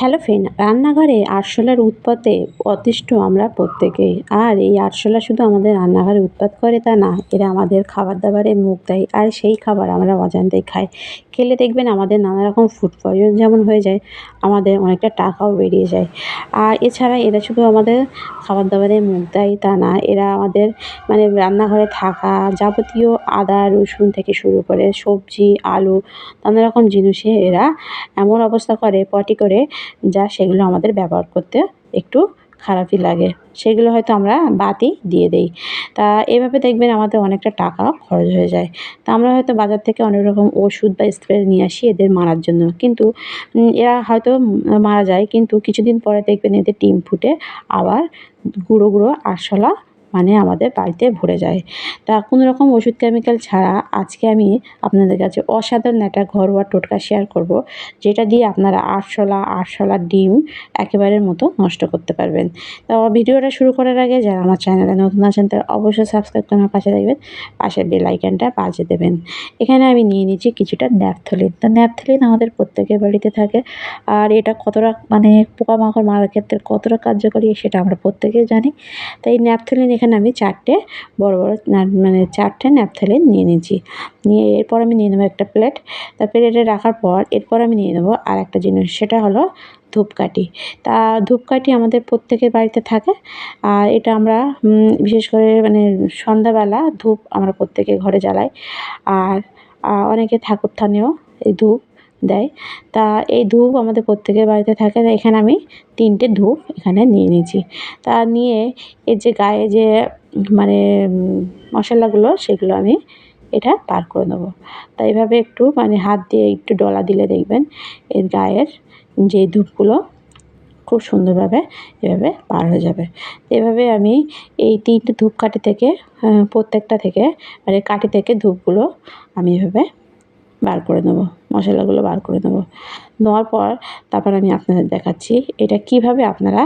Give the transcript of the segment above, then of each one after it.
Hello friend, রান্নাঘরে আরশোলার উৎপাতে অতিষ্ঠ আমরা প্রত্যেকেই। আর এই আরশোলা শুধু আমাদের রান্নাঘরে উৎপাত করে তা না, এরা আমাদের খাবার দাবারে মুখ দেয় আর সেই খাবার আমরা অজান্তেই খাই। খেলে দেখবেন আমাদের নানা রকম ফুড পয়জন যেমন হয়ে যায়, আমাদের অনেকটা টাকাও বেরিয়ে যায়। আর এছাড়া এরা শুধু আমাদের খাবার দাবারে মুখ দেয় তা না, এরা আমাদের মানে রান্নাঘরে থাকা যাবতীয় আদা, রসুন থেকে শুরু করে সবজি, আলু নানা রকম জিনিসে এরা এমন অবস্থা করে, পটি করে যা সেগুলো আমাদের ব্যবহার করতে একটু খারাপই লাগে। সেগুলো হয়তো আমরা বাদই দিয়ে দিই। তা এভাবে দেখবেন আমাদের অনেকটা টাকা খরচ হয়ে যায়। তা আমরা হয়তো বাজার থেকে অনেক রকম ওষুধ বা স্প্রে নিয়ে আসি এদের মারার জন্য। কিন্তু এরা হয়তো মারা যায়। কিন্তু কিছুদিন পরে দেখবেন এদের ডিম ফুটে আবার গুঁড়ো গুঁড়ো আরশোলা মানে আমাদের বাড়িতে ভরে যায়। তা কোনো রকম ওষুধ কেমিক্যাল ছাড়া আজকে আমি আপনাদের কাছে অসাধারণ একটা ঘরোয়া টোটকা শেয়ার করব, যেটা দিয়ে আপনারা আরশোলা আরশোলার ডিম একেবারের মতো নষ্ট করতে পারবেন। তো ভিডিওটা শুরু করার আগে যারা আমার চ্যানেলে নতুন আছেন, তারা অবশ্যই সাবস্ক্রাইব করে আমার পাশে দেখবেন পাশের বেল আইকনটা বাজে দেবেন। এখানে আমি নিয়ে নিচ্ছি কিছুটা ন্যাপথলিন তো ন্যাপথলিন আমাদের প্রত্যেকের বাড়িতে থাকে, আর এটা কতটা মানে পোকামাকড় মারার ক্ষেত্রে কতটা কার্যকরী সেটা আমরা প্রত্যেকেই জানি। তাই ন্যাপথলিন এখানে আমি চারটে বড় বড় মানে চারটে ন্যাপথলিন নিয়ে নিয়েছি। নিয়ে এরপর আমি নিয়ে নেব একটা প্লেট। তা প্লেটে রাখার পর এরপর আমি নিয়ে নেব আর একটা জিনিস, সেটা হলো ধূপকাঠি। তা ধূপকাঠি আমাদের প্রত্যেকের বাড়িতে থাকে। আর এটা আমরা বিশেষ করে মানে সন্ধ্যাবেলা ধূপ আমরা প্রত্যেকে ঘরে জ্বালাই। আর অনেকে ঠাকুর থানেও এই ধূপ দেয়। তা এই ধূপ আমাদের প্রত্যেকের বাড়িতে থাকে তাই এখানে আমি তিনটে ধূপ এখানে নিয়ে নিয়েছি। তা নিয়ে এর যে গায়ে যে মানে মশলাগুলো, সেগুলো আমি এটা পার করে নেব। তা এইভাবে একটু মানে হাত দিয়ে একটু ডলা দিলে দেখবেন, এর গায়ের যে ধূপগুলো খুব সুন্দরভাবে এভাবে পার হয়ে যাবে। এভাবে আমি এই তিনটে ধূপকাঠি থেকে প্রত্যেকটা থেকে মানে কাঠি থেকে ধূপগুলো আমি এভাবে বার করে নেব। মশলাগুলো বার করে নেব নেওয়ার পর তারপর আমি আপনাদের দেখাচ্ছি এটা কীভাবে আপনারা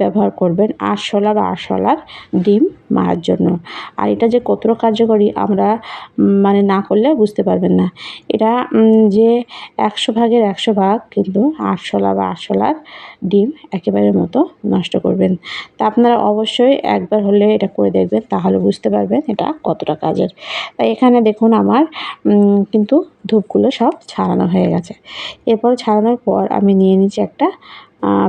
ব্যবহার করবেন আরশোলা বা আরশোলার ডিম মারার জন্য। আর এটা যে কতটা কার্যকরী আমরা মানে না করলে বুঝতে পারবেন না। এটা যে একশো ভাগের একশো ভাগ কিন্তু আরশোলা বা আরশোলার ডিম একেবারে মতো নষ্ট করবেন। তা আপনারা অবশ্যই একবার হলে এটা করে দেখবেন, তাহলে বুঝতে পারবেন এটা কতটা কাজের। তাই এখানে দেখুন আমার কিন্তু ধূপগুলো সব ছাড়ানো হয়ে গেছে। এরপর ছাড়ানোর পর আমি নিয়ে নিচ্ছি একটা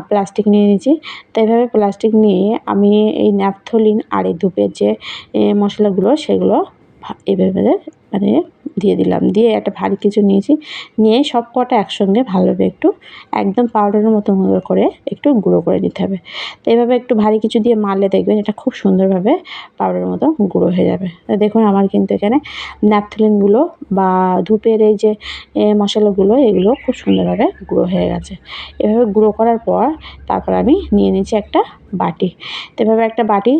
প্লাস্টিক নিয়ে নিয়েছি। তো এইভাবে প্লাস্টিক নিয়ে আমি এই ন্যাপথলিন আর এই ধূপের যে মশলাগুলো, সেগুলো এভাবে মানে দিয়ে দিলাম। দিয়ে একটা ভারী কিছু নিয়েছি। নিয়ে সব কটা একসঙ্গে ভালোভাবে একটু, একদম পাউডারের মতো মতো করে একটু গুঁড়ো করে নিতে হবে। তো এইভাবে একটু ভারী কিছু দিয়ে মারলে দেখবেন এটা খুব সুন্দরভাবে পাউডারের মতো গুঁড়ো হয়ে যাবে। দেখুন আমার কিন্তু এখানে ন্যাপথলিনগুলো বা ধূপের এই যে মশলাগুলো, এগুলো খুব সুন্দরভাবে গুঁড়ো হয়ে গেছে। এভাবে গুঁড়ো করার পর তারপর আমি নিয়ে নিচ্ছি একটা বাটি। তো এভাবে একটা বাটি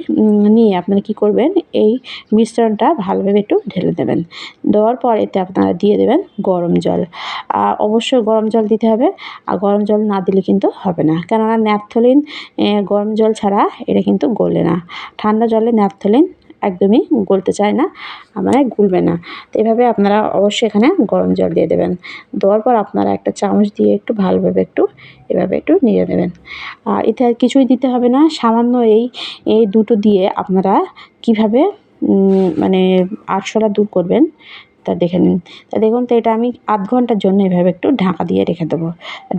নিয়ে আপনারা কী করবেন, এই মিশ্রণটা ভালোভাবে একটু ঢেলে দেবেন। দেওয়ার পর এতে আপনারা দিয়ে দেবেন গরম জল। অবশ্যই গরম জল দিতে হবে, আর গরম জল না দিলে কিন্তু হবে না। কেননা ন্যাপথলিন গরম জল ছাড়া এটা কিন্তু গলে না। ঠান্ডা জলে ন্যাপথলিন একদমই গলতে চায় না মানে গুলবে না। তো এভাবে আপনারা অবশ্যই এখানে গরম জল দিয়ে দেবেন। দেওয়ার পর আপনারা একটা চামচ দিয়ে একটু ভালোভাবে একটু এভাবে একটু নিয়ে দেবেন আর এতে আর কিছুই দিতে হবে না। সামান্য এই এই দুটো দিয়ে আপনারা কীভাবে মানে আরশোলা দূর করবেন তা দেখে নিন। তা দেখুন তো, এটা আমি আধ ঘণ্টার জন্য এভাবে একটু ঢাকা দিয়ে রেখে দেবো।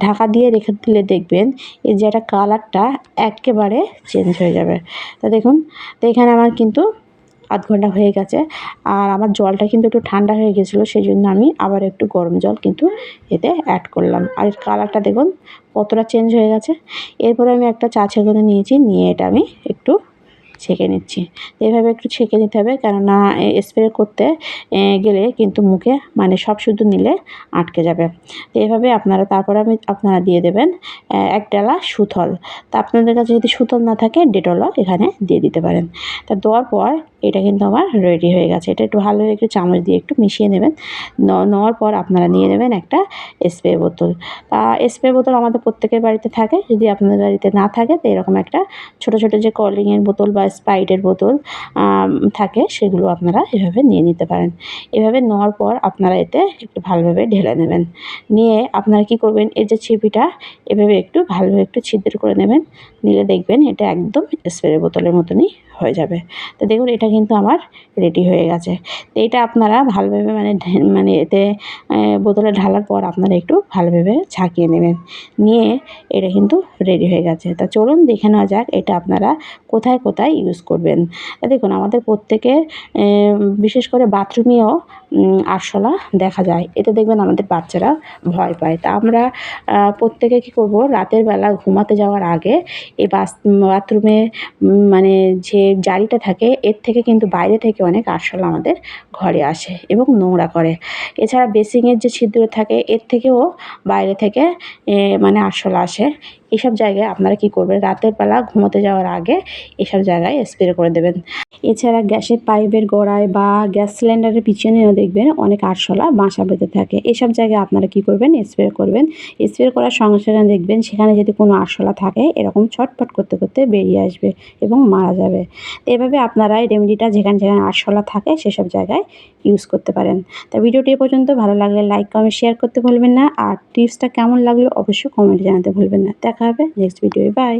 ঢাকা দিয়ে রেখে দিলে দেখবেন এই যে একটা কালারটা একেবারে চেঞ্জ হয়ে যাবে। তা দেখুন, তো এখানে আমার কিন্তু আধ ঘণ্টা হয়ে গেছে আর আমার জলটা কিন্তু একটু ঠান্ডা হয়ে গেছিল সেই জন্য আমি আবার একটু গরম জল কিন্তু এতে অ্যাড করলাম। আর এর কালারটা দেখুন কতটা চেঞ্জ হয়ে গেছে। এরপরে আমি একটা চা ছেঁকে নিয়েছি, নিয়ে এটা আমি একটু ছেঁকে নিচ্ছি। এভাবে একটু ছেঁকে নিতে হবে, কেননা স্প্রে করতে গেলে কিন্তু মুখে মানে সব শুধু নিলে আটকে যাবে। তো এভাবে আপনারা, তারপরে আমি আপনারা দিয়ে দেবেন এক ডালা সুথল। তা আপনাদের কাছে যদি সুথল না থাকে ডেটলও এখানে দিয়ে দিতে পারেন। তা দেওয়ার পর এটা কিন্তু আমার রেডি হয়ে গেছে। এটা একটু ভালো একটু চামচ দিয়ে একটু মিশিয়ে নেবেন। নেওয়ার পর আপনারা নিয়ে নেবেন একটা স্প্রে বোতল। স্প্রে বোতল আমাদের প্রত্যেকের বাড়িতে থাকে। যদি আপনাদের বাড়িতে না থাকে, তো এরকম একটা ছোটো ছোটো যে কলিংয়ের বোতল বা স্প্রাইটের বোতল থাকে, সেগুলো আপনারা এভাবে নিয়ে নিতে পারেন। এভাবে নেওয়ার পর আপনারা এতে একটু ভালোভাবে ঢেলে নেবেন। নিয়ে আপনারা কি করবেন, এই যে ছিপিটা, এভাবে একটু ভালোভাবে একটু ছিদ্র করে নেবেন। নিলে দেখবেন এটা একদম স্প্রে বোতলের মতনই হয়ে যাবে। তো দেখুন, এটা কিন্তু আমার রেডি হয়ে গেছে। তো এটা আপনারা ভালোভাবে মানে মানে এতে বোতলে ঢালার পর আপনারা একটু ভালোভাবে ঝাঁকিয়ে নেবেন। নিয়ে এটা কিন্তু রেডি হয়ে গেছে। তা চলুন দেখে নেওয়া যাক এটা আপনারা কোথায় কোথায় ইউজ করবেন। দেখুন, আমাদের প্রত্যেকের বিশেষ করে বাথরুমেও আরশোলা দেখা যায়। এতে দেখবেন আমাদের বাচ্চারা ভয় পায়। তা আমরা প্রত্যেকে কী করব? রাতের বেলা ঘুমাতে যাওয়ার আগে এই বাস, বাথরুমে মানে যে জালিটা থাকে, এর থেকে কিন্তু বাইরে থেকে অনেক আরশোলা আমাদের ঘরে আসে এবং নোংরা করে। এছাড়া বেসিংয়ের যে ছিদ্র থাকে, এর থেকেও বাইরে থেকে মানে আরশোলা আসে। এইসব জায়গায় আপনারা কি করবেন? রাতের বেলা ঘুমোতে যাওয়ার আগে এসব জায়গায় স্প্রে করে দেবেন। এছাড়া গ্যাসের পাইপের গোড়ায় বা গ্যাস সিলিন্ডারের পিছনেও দেখবেন অনেক আরশোলা, বাসা বেঁধে থাকে। এসব জায়গায় আপনারা কি করবেন? স্প্রে করবেন। স্প্রে করার সঙ্গে সঙ্গে দেখবেন সেখানে যদি কোনো আরশোলা থাকে, এরকম ছটফট করতে করতে বেরিয়ে আসবে এবং মারা যাবে। এভাবে আপনারা এই রেমেডিটা যেখানে যেখানে আরশোলা থাকে সেসব জায়গায় ইউজ করতে পারেন। তা ভিডিওটি পর্যন্ত। ভালো লাগলে লাইক কমেন্ট শেয়ার করতে ভুলবেন না। আর টিপসটা কেমন লাগল অবশ্যই কমেন্টে জানাতে ভুলবেন না। দেখা হবে নেক্সট ভিডিওয়ে বাই